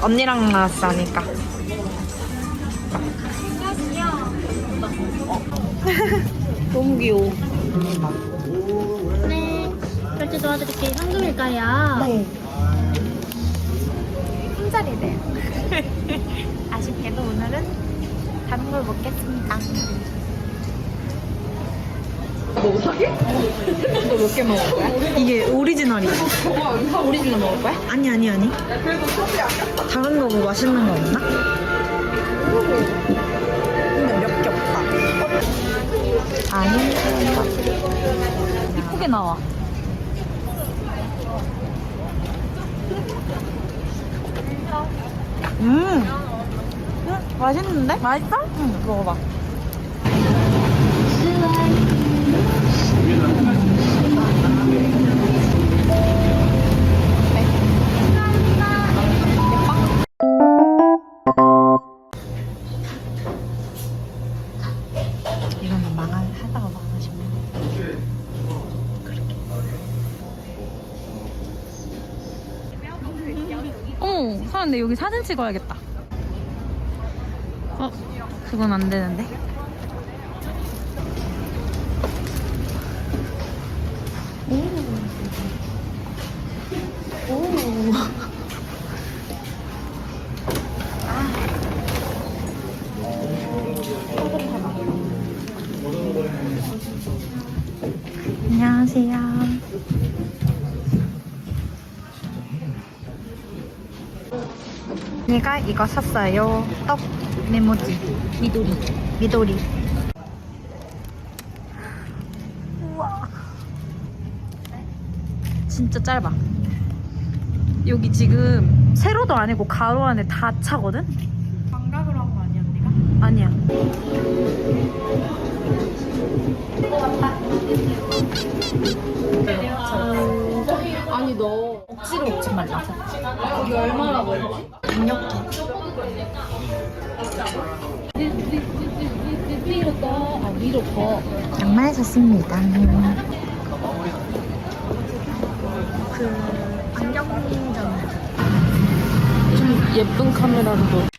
언니랑 나왔으니까. 너무 귀여워. 네. 결제 도와드릴게요. 현금일까요? 네. 품절이래요. 아쉽게도 오늘은 다른 걸 먹겠습니다. 너 사게? 너몇개 먹을 거야? 이게 오리지널이야. 오리지널 먹을 거야? 아니 아니 아니. 다른 거 뭐 맛있는 거 없나? 근데 몇 개 없다. 아니. 이쁘게 나와. 음. 음, 맛있는데? 맛있어? 응, 먹어봐. 어머 사는데 여기 사진 찍어야겠다 어 그건 안 되는데 오. 오. 안녕하세요. 내가 이거 샀어요. 떡 메모지. 미도리. 미도리. 우와. 진짜 짧아. 여기 지금 세로도 아니고 가로 안에 다 차거든? 반각으로 한 거 아니야, 언니가? 아니야. 아니, 너 억지로 먹지. 여기 얼마라고 했지? 위로 떠. 아, 위로 더. 양말 샀습니다. 그 안경점 좀 예쁜 카메라로 도